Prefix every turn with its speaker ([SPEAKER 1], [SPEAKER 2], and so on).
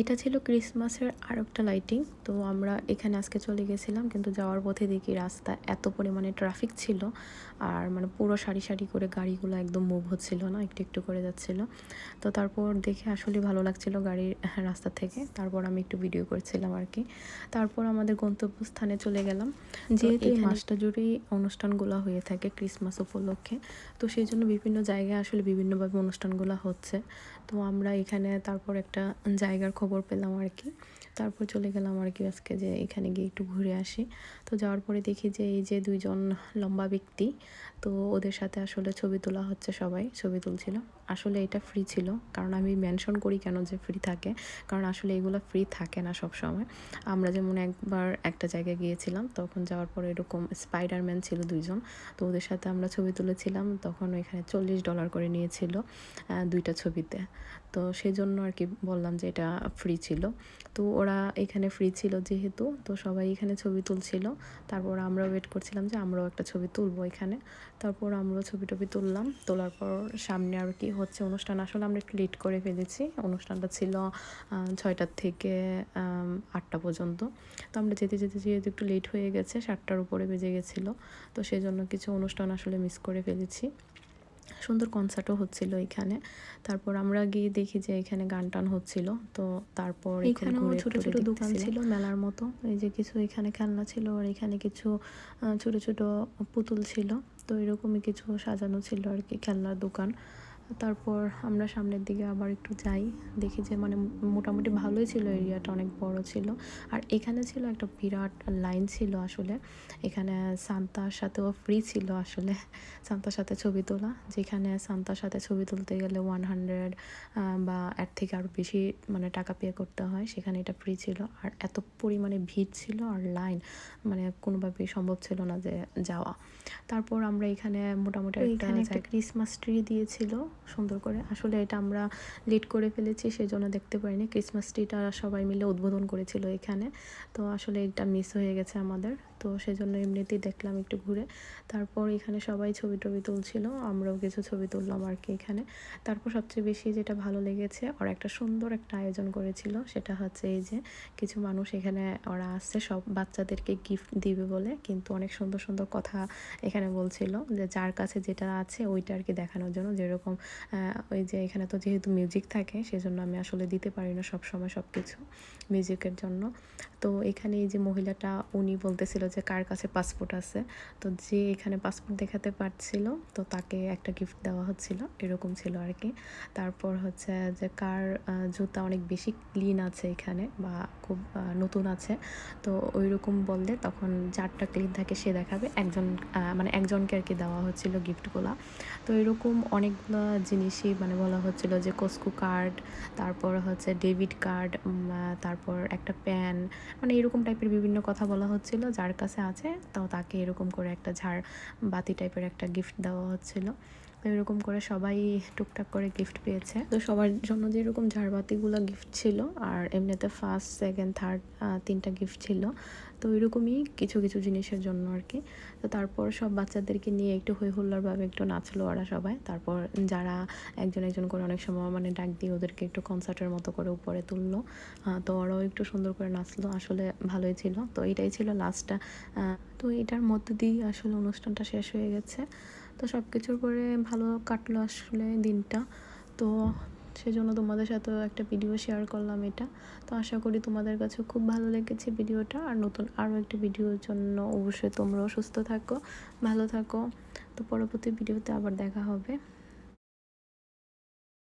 [SPEAKER 1] এটা ছিল ক্রিসমাসের আর একটা লাইটিং তো আমরা এখানে আজকে চলে গেছিলাম কিন্তু যাওয়ার পথে দেখি রাস্তা এত পরিমাণে ট্রাফিক ছিল আর মানে পুরো সারি সারি করে গাড়িগুলো একদম মুভ হচ্ছিল না একটু একটু করে যাচ্ছিল। তো তারপর দেখে আসলে ভালো লাগছিল গাড়ির রাস্তা থেকে তারপর আমি একটু ভিডিও করছিলাম আর কি। তারপর আমাদের গন্তব্যস্থানে চলে গেলাম। যেহেতু এই মাসটা জুড়েই অনুষ্ঠানগুলো হয়ে থাকে ক্রিসমাস উপলক্ষে তো সেই জন্য বিভিন্ন জায়গায় আসলে বিভিন্নভাবে অনুষ্ঠানগুলো হচ্ছে। তো আমরা এখানে তারপর একটা জায়গার খবর পেলাম আর কি। তারপর চলে গেলাম আর কি আজকে যে এখানে গিয়ে একটু ঘুরে আসি। তো যাওয়ার পরে দেখি যে এই যে দুইজন লম্বা ব্যক্তি, তো ওদের সাথে আসলে ছবি তোলা হচ্ছে সবাই, ছবি তুলছিল। আসলে এটা ফ্রি ছিল, কারণ আমি মেনশন করি কেন যে ফ্রি থাকে, কারণ আসলে এগুলো ফ্রি থাকে না সব সময় আমরা যেমন একবার একটা জায়গায় গিয়েছিলাম, তখন যাওয়ার পরে এরকম স্পাইডারম্যান ছিল দুইজন, তো ওদের সাথে আমরা ছবি তুলেছিলাম, তখন ওইখানে চল্লিশ ডলার করে নিয়েছিল দুইটা ছবিতে। তো সেই জন্য আর কি বললাম যে এটা ফ্রি ছিল। তো ওরা এখানে ফ্রি ছিল যেহেতু, তো সবাই এখানে ছবি তুলছিল। তারপর আমরা ওয়েট করছিলাম যে আমরাও একটা ছবি তুলবো এখানে। তারপর আমরা ছবি টবি তুললাম। তোলার পর সামনে আর কি হচ্ছে অনুষ্ঠান। আসলে আমরা একটু লেট করে ফেলেছি। অনুষ্ঠানটা ছিল ছয়টার থেকে আটটা পর্যন্ত। তো আমরা যেতে যেতে, যেহেতু একটু লেট হয়ে গেছে, সাতটার উপরে বেজে গেছিল। তো সেই জন্য কিছু অনুষ্ঠান আসলে মিস করে ফেলেছি। সুন্দর কনসার্টও হচ্ছিল এখানে। তারপর আমরা গিয়ে দেখি যে এখানে গান টান হচ্ছিল। তো তারপর এখানে ছোট ছোট দোকান ছিল মেলার মতো। এই যে কিছু এখানে খেলনা ছিল আর এখানে কিছু ছোট ছোট পুতুল ছিল। তো এরকমই কিছু সাজানো ছিল আর কি খেলনার দোকান। তারপর আমরা সামনের দিকে আবার একটু যাই দেখি যে মানে মোটামুটি ভালোই ছিল এরিয়াটা অনেক বড় ছিল। আর এখানে ছিল একটা বিরাট লাইন ছিল আসলে এখানে সান্তার সাথেও ফ্রি ছিল আসলে সান্তার সাথে ছবি তোলা যেখানে সান্তার সাথে ছবি তুলতে গেলে ওয়ান হান্ড্রেড বা এর থেকে আরও বেশি মানে টাকা পে করতে হয় সেখানে এটা ফ্রি ছিল। আর এত পরিমাণে ভিড় ছিল আর লাইন মানে কোনোভাবেই সম্ভব ছিল না যে যাওয়া। তারপর আমরা এখানে মোটামুটি একটা ক্রিসমাস ট্রি দিয়েছিল। সুন্দর করে। আসলে এটা আমরা লিড করে ফেলেছি সেই জন্য দেখতে পারিনি। ক্রিসমাস ট্রিটা সবাই মিলে উদ্বোধন করেছিল এখানে। তো আসলে এটা মিস হয়ে গেছে আমাদের। তো সেই জন্য এমনিতেই দেখলাম একটু ঘুরে। তারপর এখানে সবাই ছবি টবি তুলছিল, আমরাও কিছু ছবি তুললাম আর কি এখানে। তারপর সবচেয়ে বেশি যেটা ভালো লেগেছে ওরা একটা সুন্দর একটা আয়োজন করেছিল, সেটা হচ্ছে এই যে কিছু মানুষ এখানে ওরা আসছে, সব বাচ্চাদেরকে গিফট দিবে বলে, কিন্তু অনেক সুন্দর সুন্দর কথা এখানে বলছিল যে যার কাছে যেটা আছে ওইটা আর কি দেখানোর জন্য। যেরকম ওই যে এখানে তো যেহেতু মিউজিক থাকে, সেজন্য আমি আসলে দিতে পারি না সব সময় সব কিছু মিউজিকের জন্য। তো এখানে এই যে মহিলাটা উনি বলতেছিল যে কার কাছে পাসপোর্ট আছে, তো যে এখানে পাসপোর্ট দেখাতে পারছিল, তো তাকে একটা গিফট দেওয়া হচ্ছিল, এরকম ছিল আর কি তারপর হচ্ছে যে কার জুতা অনেক বেশি ক্লিন আছে এখানে বা খুব নতুন আছে, তো ওই রকম বললে তখন যারটা ক্লিন থাকে সে দেখাবে। একজন মানে একজনকে আর কি দেওয়া হচ্ছিল গিফটগুলো তো এরকম অনেকগুলো জিনিসই মানে বলা হচ্ছিল যে কস্কু কার্ড তারপর হচ্ছে ডেবিট কার্ড তারপর একটা প্যান মানে এরকম টাইপের বিভিন্ন কথা বলা হচ্ছিল, যার কাছে আছে তো তাকে এরকম করে একটা ঝাড় বাতি টাইপের একটা গিফট দেওয়া হচ্ছিল। তো এরকম করে সবাই টুকটাক করে গিফট পেয়েছে। তো সবার জন্য যেরকম ঝাড়বাতিগুলো গিফট ছিল আর এমনিতে ফার্স্ট সেকেন্ড থার্ড তিনটা গিফট ছিল, তো এরকমই কিছু কিছু জিনিসের জন্য আর কি। তো তারপর সব বাচ্চাদেরকে নিয়ে একটু হই হুল্লারভাবে একটু নাচলো ওরা সবাই। তারপর যারা একজন একজন করে অনেক সময় মানে ডাক দিয়ে ওদেরকে একটু কনসার্টের মতো করে উপরে তুললো। তো ওরাও একটু সুন্দর করে নাচলো, আসলে ভালোই ছিল। তো এটাই ছিল লাস্টটা তো এটার মধ্য দিয়ে আসলে অনুষ্ঠানটা শেষ হয়ে গেছে। তো সব কিছুর পরে ভালো কাটলো আসলে দিনটা। তো সেজন্য তোমাদের সাথেও একটা ভিডিও শেয়ার করলাম এটা। তো আশা করি তোমাদের কাছে খুব ভালো লেগেছে ভিডিওটা আর নতুন আরও একটা ভিডিওর জন্য অবশ্যই তোমরাও সুস্থ থাকো, ভালো থাকো। তো পরবর্তী ভিডিওতে আবার দেখা হবে।